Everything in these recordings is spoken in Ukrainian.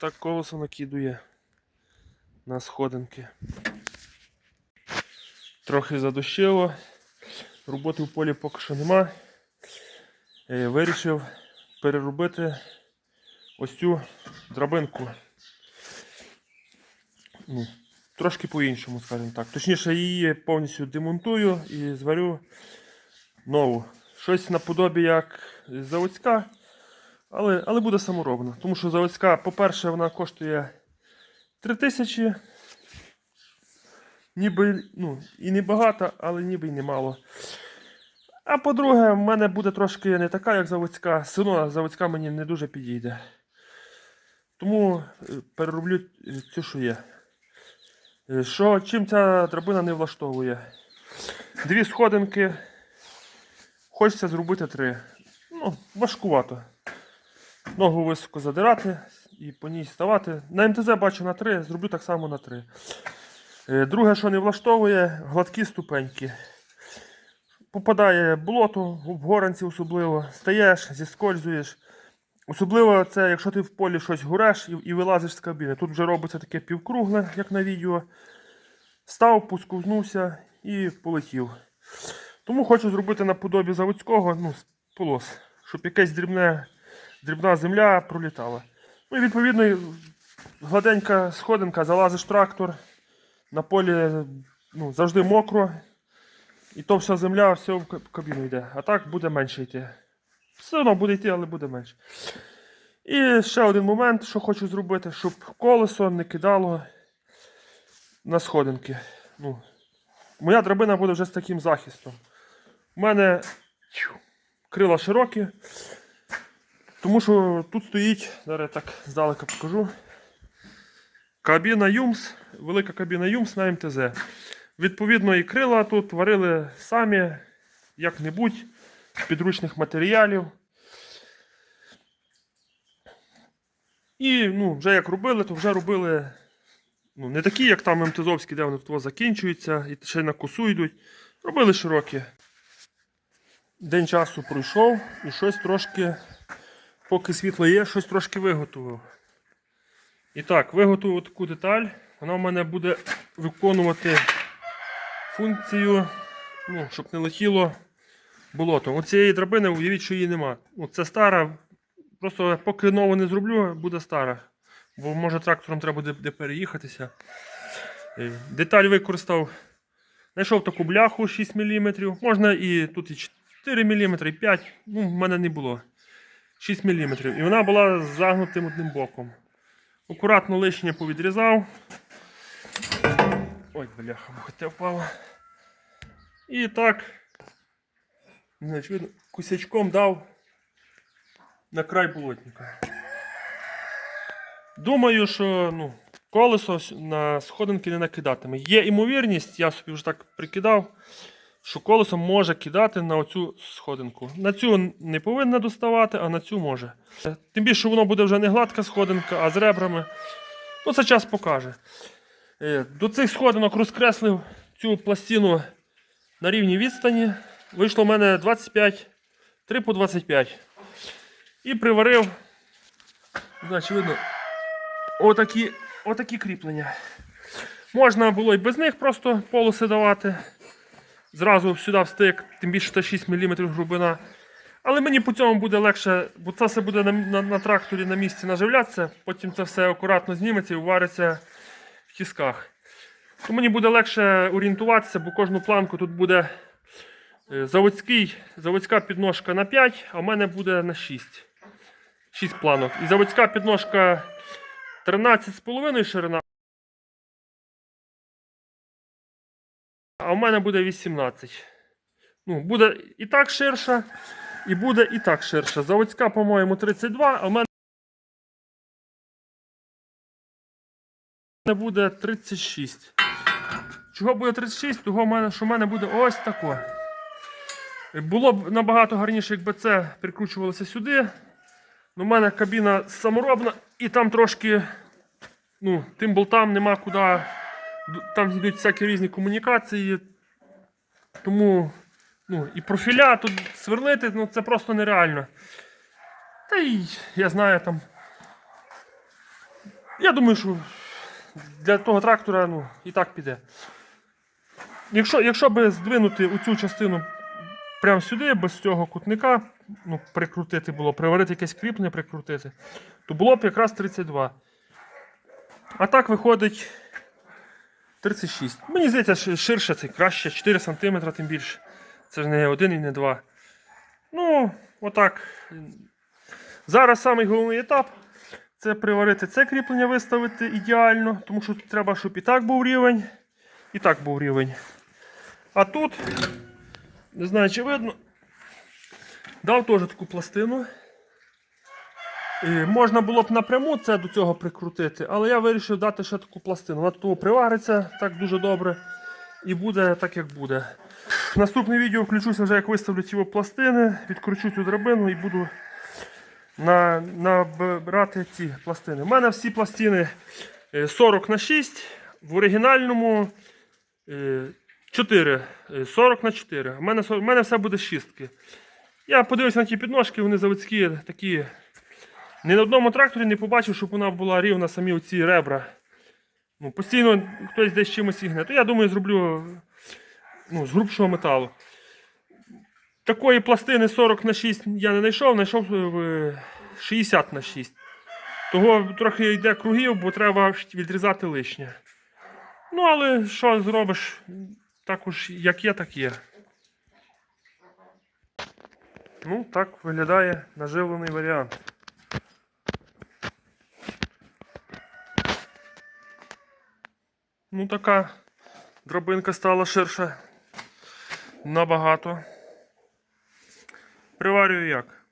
Так колесо накидує на сходинки. Трохи задощило. Роботи в полі поки що нема. Е, Вирішив переробити ось цю драбинку. Ну, трошки по-іншому, скажімо так. Точніше, її повністю демонтую і зварю нову. Щось наподобі як заводська, але, але буде саморобна. Тому що заводська, по-перше, вона коштує 3000. Ніби ну, і не багато, але ніби й немало. А по-друге, в мене буде трошки не така, як заводська. Одно заводська мені не дуже підійде. Тому е, перероблю е, цю, що є. Е, Що, чим ця драбина не влаштовує? Дві сходинки. Хочеться зробити три. Ну, важкувато. Ногу високо задирати і по ній ставати. На МТЗ бачу на три, зроблю так само на три. Е, Друге, що не влаштовує, гладкі ступеньки. Попадає болото, в горанці особливо, стаєш, зіскользуєш. Особливо це, якщо ти в полі щось гуреш і, і вилазиш з кабіни. Тут вже робиться таке півкругле, як на відео. Став, поскувзнувся і полетів. Тому хочу зробити наподобі заводського ну, полос, щоб якась дрібне, дрібна земля пролітала. Ну і відповідно гладенька сходинка, залазиш трактор, на полі ну, завжди мокро. І то вся земля, все в кабіну йде. А так буде менше йти. Все одно буде йти, але буде менше. І ще один момент, що хочу зробити, щоб колесо не кидало на сходинки. Ну, моя драбина буде вже з таким захистом. У мене крила широкі, тому що тут стоїть, зараз я так здалека покажу. Кабіна Юмс, велика кабіна Юмс на МТЗ. Відповідно, і крила тут варили самі, як-небудь, з підручних матеріалів. І ну, вже як робили, то вже робили ну, не такі, як там МТЗовські, де вони тут закінчуються і ще на косу йдуть. Робили широкі. День часу пройшов і щось трошки, поки світло є, щось трошки виготовив. І так, виготовив таку деталь. Вона в мене буде виконувати функцію, ну, щоб не летіло болото. Оцієї драбини, уявіть, що її нема. Це стара. Просто поки нову не зроблю, буде стара. Бо може трактором треба буде де переїхатися. Е, Деталь використав. Знайшов таку бляху 6 мм. Можна і тут і 4 мм, і 5 Ну, в мене не було. 6 мм. І вона була з загнутим одним боком. Акуратно лишнє повідрізав. Ой, бляха, хотя впала. І так, значить, видно, кусячком дав на край болотника. Думаю, що ну, колесо на сходинки не накидатиме. Є ймовірність, я собі вже так прикидав, що колесо може кидати на оцю сходинку. На цю не повинна доставати, а на цю може. Тим більше воно буде вже не гладка сходинка, а з ребрами. Ну, це час покаже. Е, До цих сходинок розкреслив цю пластину на рівній відстані. Вийшло в мене 25, 3 по 25. І приварив, значить, видно, отакі, отакі кріплення. Можна було і без них просто полоси давати. Зразу сюди встик, тим більше це 6 мм глибина. Але мені по цьому буде легше, бо це все буде на, на, на тракторі на місці наживлятися, потім це все акуратно зніметься і вариться в тісках. То мені буде легше орієнтуватися, бо кожну планку тут буде е, заводський, заводська підножка на 5, а в мене буде на 6. 6 планок. І заводська підножка 13,5 ширина. А в мене буде 18. Ну, буде і так ширша, і буде і так ширша. Заводська, по-моєму, 32, а в мене буде 36. Чого буде 36? Того в мене, що в мене буде ось тако. Було б набагато гарніше, якби це прикручувалося сюди. У мене кабіна саморобна і там трошки, ну, тим болтам нема куди. Там йдуть всякі різні комунікації. Тому ну, і профіля тут сверлити, ну це просто нереально. Та й я знаю там. Я думаю, що для того трактора ну, і так піде. Якщо, якщо би здвинути оцю частину прямо сюди, без цього кутника, ну, прикрутити було, приварити якесь кріплення, прикрутити, то було б якраз 32. А так виходить 36. Мені здається, ши- ширше це краще, 4 см тим більше. Це ж не один і не два. Ну, отак. Зараз самий головний етап це приварити це кріплення, виставити ідеально, тому що треба, щоб і так був рівень, і так був рівень. А тут, не знаю, чи видно, дав теж таку пластину. Можна було б напряму це до цього прикрутити, але я вирішив дати ще таку пластину. Вона того привариться так дуже добре і буде так, як буде. Наступне відео включуся вже, як виставлю ці пластини, відкручу цю драбину і буду на, набирати ці пластини. У мене всі пластини е, 40 на 6, в оригінальному е, 4, е, 40 на 4. У мене, у мене все буде з шістки. Я подивився на ті підножки, вони заводські такі. Ні на одному тракторі не побачив, щоб вона була рівна самі оці ребра. Ну, постійно хтось десь чимось ігне. То я думаю, зроблю ну, з грубшого металу. Такої пластини 40 на 6 я не знайшов, знайшов е, 60 на 6. Того трохи йде кругів, бо треба відрізати лишнє. Ну, але що зробиш? Також як є, так є. Ну, так виглядає наживлений варіант. Ну, така дробинка стала ширша набагато. Приварюю як?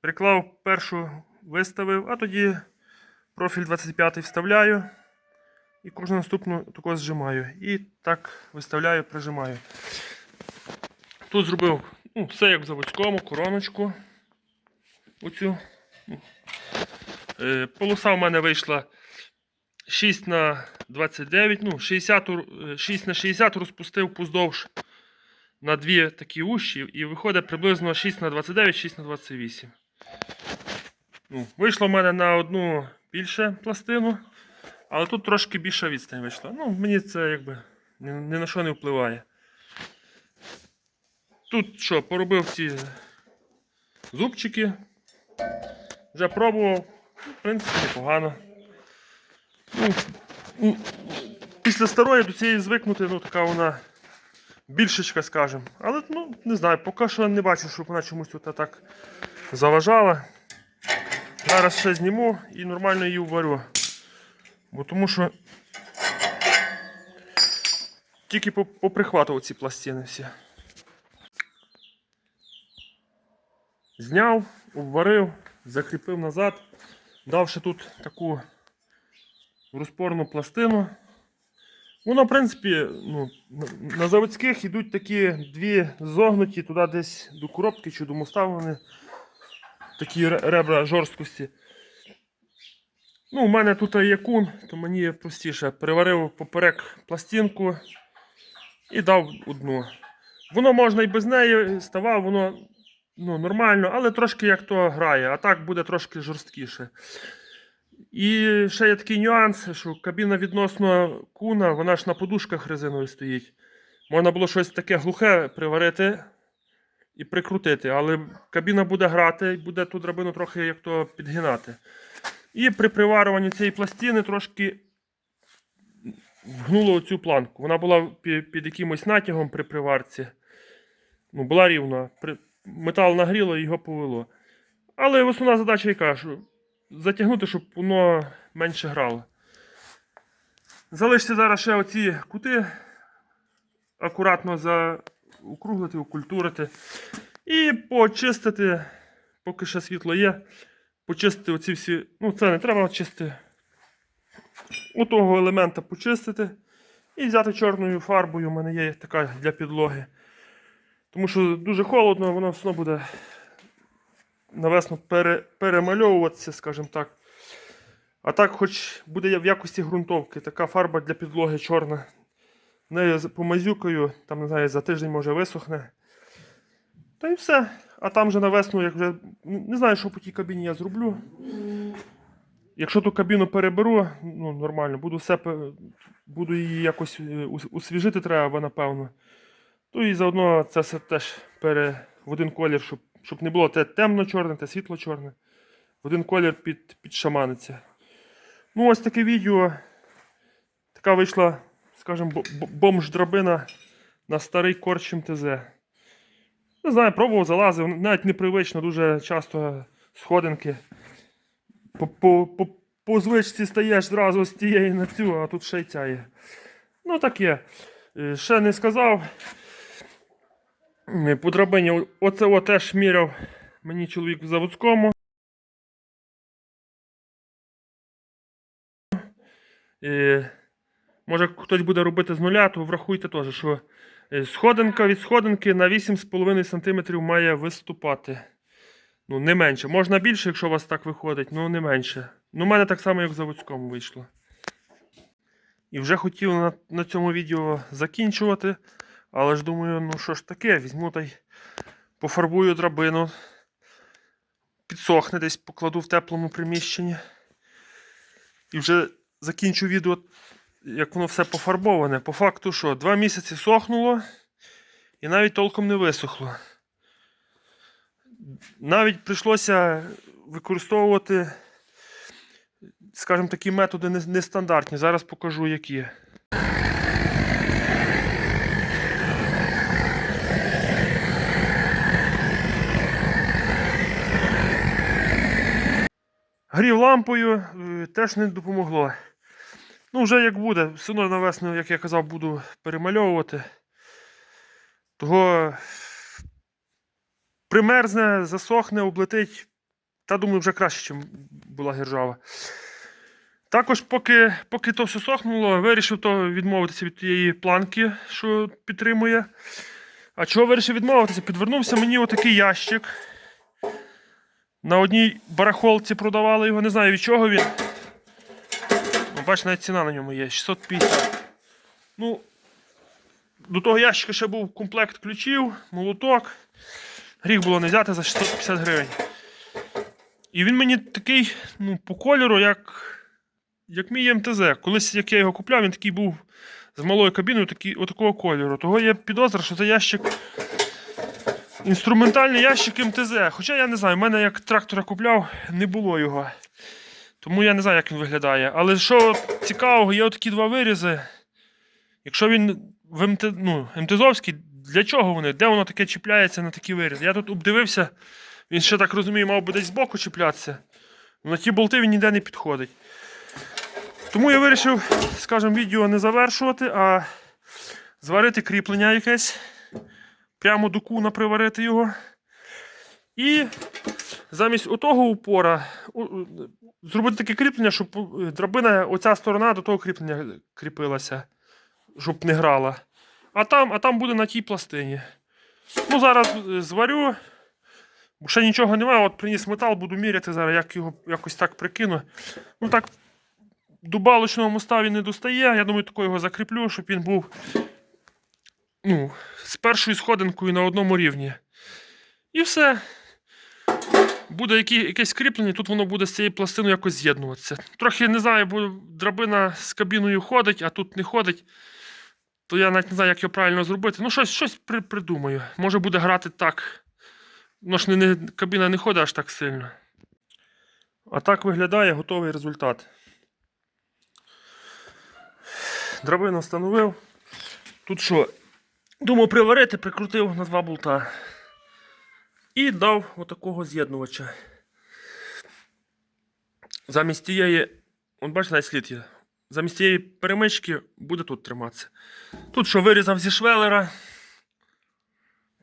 Приклав першу, виставив, а тоді профіль 25 вставляю і кожну наступну таку зжимаю. І так виставляю, прижимаю. Тут зробив ну, все як в заводському, короночку. Оцю. Е, полоса в мене вийшла 6 на 29, ну, 60, е, 6 на 60 розпустив поздовж на дві такі уші, і виходить приблизно 6 на 29, 6 на 28. Ну, вийшло в мене на одну більше пластину, але тут трошки більша відстань вийшла. Ну, мені це якби ні, на що не впливає. Тут що, поробив ці зубчики. Вже пробував. В принципі, непогано. Ну, після старої до цієї звикнути, ну така вона більшечка, скажем. Але ну, не знаю, поки що не бачу, щоб вона чомусь тут так заважала. Зараз ще зніму і нормально її варю. Бо тому що тільки поприхватував ці пластини всі. Зняв, обварив, закріпив назад, давши тут таку розпорну пластину. Воно, в принципі, ну, на- заводських йдуть такі дві зогнуті туди десь до коробки чи до моста такі ребра жорсткості. Ну, у мене тут є кун, то мені простіше. Переварив поперек пластинку і дав одну. Воно можна і без неї ставав, воно ну, нормально, але трошки як то грає, а так буде трошки жорсткіше. І ще є такий нюанс, що кабіна відносно куна, вона ж на подушках резинових стоїть. Можна було щось таке глухе приварити і прикрутити, але кабіна буде грати і буде ту драбину трохи як то підгинати. І при приварюванні цієї пластини трошки вгнуло цю планку. Вона була під якимось натягом при приварці. Ну, була рівна. Метал нагріло і його повело. Але основна задача яка, що затягнути, щоб воно менше грало. Залиште зараз ще оці кути, акуратно заокруглити, окультурити. І почистити, поки ще світло є, почистити оці всі. Ну, це не треба чистити. У того елемента почистити. І взяти чорною фарбою. У мене є така для підлоги. Тому що дуже холодно, воно все одно буде навесно пере, перемальовуватися, скажімо так. А так, хоч буде в якості ґрунтовки, така фарба для підлоги чорна. Нею помазюкаю, там, не знаю, за тиждень може висохне. Та й все. А там вже на весну, як вже. ну, Не знаю, що по тій кабіні я зроблю. Якщо ту кабіну переберу, ну нормально, буду все буду її якось е, освіжити треба, напевно. То і заодно це все теж пере в один колір, щоб, щоб не було те темно-чорне, те світло-чорне. В один колір під, підшаманиться. Ну, ось таке відео. Така вийшла, скажімо, бо- бо- бомж-драбина на старий корч МТЗ. Не знаю, пробував, залазив, навіть непривично, дуже часто сходинки. По, по, звичці стаєш зразу з тієї на цю, а тут ще й ця є. Ну, таке. Ще не сказав. По драбині оце о теж міряв мені чоловік в заводському. Е, Може хтось буде робити з нуля, то врахуйте теж, що е, сходинка від сходинки на 8,5 см має виступати. Ну, не менше. Можна більше, якщо у вас так виходить, ну не менше. Ну, у мене так само, як в заводському вийшло. І вже хотів на, на цьому відео закінчувати. Але ж думаю, ну що ж таке, візьму та й пофарбую драбину. Підсохне десь, покладу в теплому приміщенні. І вже закінчу відео, як воно все пофарбоване. По факту, що два місяці сохнуло і навіть толком не висохло. Навіть прийшлося використовувати, скажімо, такі методи нестандартні. Зараз покажу, які. Грів лампою е, теж не допомогло. Ну, вже як буде, все одно на весну, як я казав, буду перемальовувати. Того примерзне, засохне, облетить. Та думаю, вже краще, ніж була гержава. Також, поки, поки то все сохнуло, вирішив то відмовитися від тієї планки, що підтримує. А чого вирішив відмовитися? Підвернувся мені отакий ящик. На одній барахолці продавали його, не знаю від чого він. Ну, бач, навіть ціна на ньому є 650. Ну, до того ящика ще був комплект ключів, молоток. Гріх було не взяти за 650 гривень. І він мені такий, ну, по кольору, як, як мій МТЗ. Колись, як я його купляв, він такий був з малою кабіною, такий, отакого кольору. Того є підозра, що це ящик. Інструментальний ящик МТЗ. Хоча я не знаю, в мене як трактора купляв, не було його. Тому я не знаю, як він виглядає. Але що цікавого, є отакі два вирізи. Якщо він в МТ, ну, МТЗовський, для чого вони? Де воно таке чіпляється на такі вирізи? Я тут обдивився, він ще так розумію, мав би десь збоку чіплятися. На ті болти він ніде не підходить. Тому я вирішив, скажімо, відео не завершувати, а зварити кріплення якесь. Прямо до куна приварити його. І замість отого упора зробити таке кріплення, щоб е, драбина, оця сторона до того кріплення кріпилася, щоб не грала. А там, а там буде на тій пластині. Ну, зараз е, зварю. Бо ще нічого немає, от приніс метал, буду міряти зараз, як його якось так прикину. Ну так, до балочного моста він не достає. Я думаю, тако його закріплю, щоб він був ну, з першою сходинкою на одному рівні. І все. Буде які, якесь кріплення, тут воно буде з цією пластиною якось з'єднуватися. Трохи не знаю, бо драбина з кабіною ходить, а тут не ходить. То я навіть не знаю, як його правильно зробити. Ну, щось, щось при, придумаю. Може буде грати так. Ну ж не, не, кабіна не ходить аж так сильно. А так виглядає готовий результат. Драбину встановив. Тут що? Думав приварити, прикрутив на два болта. І дав отакого з'єднувача. Замість тієї. От бачите, слід є. Замість тієї перемички буде тут триматися. Тут що вирізав зі швелера.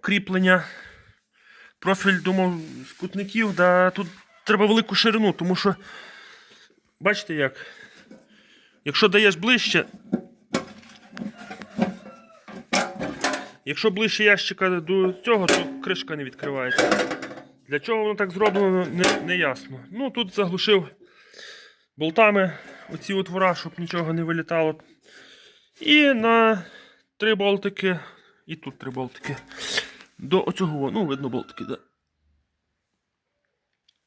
Кріплення. Профіль думав з кутників, да тут треба велику ширину, тому що. Бачите як? Якщо даєш ближче, Якщо ближче ящика до цього, то кришка не відкривається. Для чого воно так зроблено, не, не ясно. Ну, тут заглушив болтами оці отвора, щоб нічого не вилітало. І на три болтики, і тут три болтики. До оцього, ну, видно болтики, да.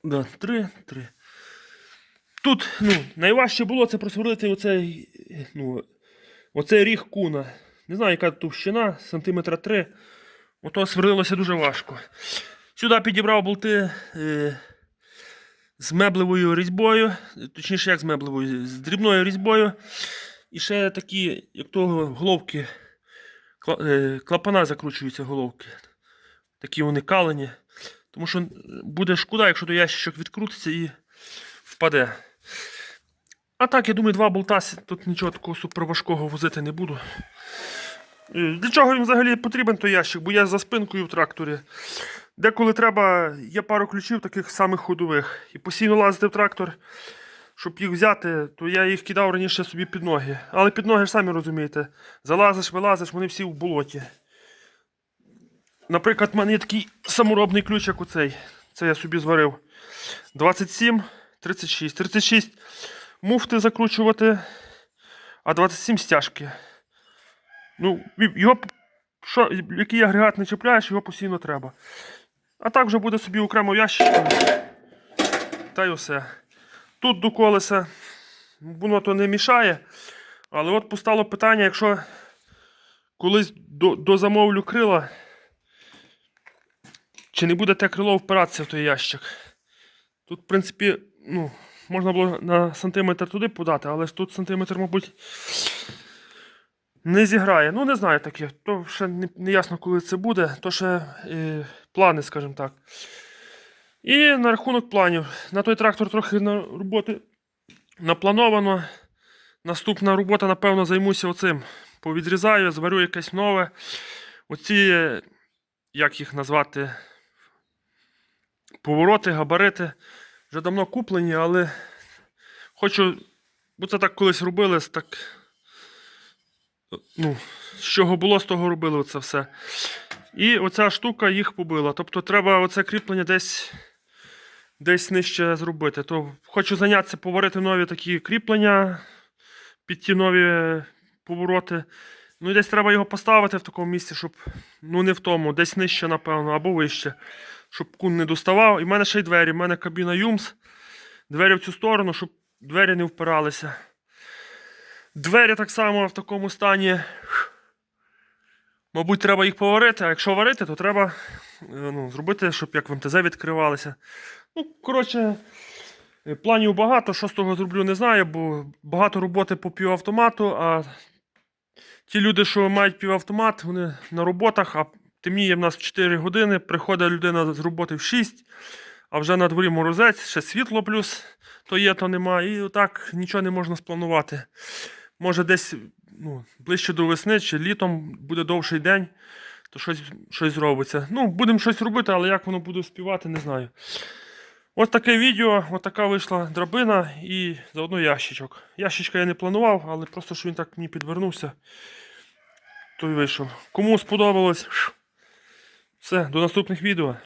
Да, три, три. Тут ну, найважче було це просверлити оцей, ну, оцей ріг куна. Не знаю, яка товщина, сантиметра 3. Ото сверлилося дуже важко. Сюди підібрав болти е, з меблевою різьбою, точніше, як з меблевою, з дрібною різьбою. І ще такі, як того, головки, е, клапана закручуються головки. Такі вони калені. Тому що буде шкода, якщо той ящичок відкрутиться і впаде. А так, я думаю, два болта, тут нічого такого суперважкого возити не буду. Е, Для чого він взагалі потрібен той ящик? Бо я за спинкою в тракторі. Деколи треба, є пару ключів таких самих ходових. І постійно лазити в трактор, щоб їх взяти, то я їх кидав раніше собі під ноги. Але під ноги ж самі розумієте. Залазиш, вилазиш, вони всі в болоті. Наприклад, в мене є такий саморобний ключ, як оцей. Це я собі зварив. 27, 36. 36 муфти закручувати, а 27 стяжки. Ну, його, що, який агрегат не чіпляєш, його постійно треба. А так вже буде собі окремо ящик. Та й усе. Тут до колеса воно то не мішає. Але от постало питання, якщо колись до, дозамовлю крила, чи не буде те крило впиратися в той ящик. Тут, в принципі, ну, можна було на сантиметр туди подати, але ж тут сантиметр, мабуть, не зіграє. Ну, не знаю таке. То ще не, не ясно, коли це буде, то ще е, плани, скажімо так. І на рахунок планів. На той трактор трохи на роботи наплановано. Наступна робота, напевно, займуся оцим. Повідрізаю, зварю якесь нове. Оці, як їх назвати, повороти, габарити. Вже давно куплені, але хочу, бо це так колись робили, так. Ну, з чого було, з того робили це все. І оця штука їх побила. Тобто треба оце кріплення десь, десь нижче зробити. То хочу зайнятися поварити нові такі кріплення під ті нові повороти. Ну десь треба його поставити в такому місці, щоб ну не в тому, десь нижче, напевно, або вище, щоб кун не доставав. І в мене ще й двері. В мене кабіна Юмс. Двері в цю сторону, щоб двері не впиралися. Двері так само в такому стані. Мабуть, треба їх поварити, а якщо варити, то треба е, ну, зробити, щоб як в МТЗ відкривалися. Ну, коротше, е, планів багато. Що з того зроблю, не знаю, бо багато роботи по півавтомату, а ті люди, що мають півавтомат, вони на роботах, а темніє в нас в 4 години, приходить людина з роботи в 6, а вже на дворі морозець, ще світло плюс, то є, то нема. І отак нічого не можна спланувати. Може, десь ну, ближче до весни чи літом буде довший день, то щось, щось зробиться. Ну, будемо щось робити, але як воно буде співати, не знаю. Ось таке відео, ось така вийшла драбина і заодно ящичок. Ящичка я не планував, але просто що він так мені підвернувся, то й вийшов. Кому сподобалось, все, до наступних відео.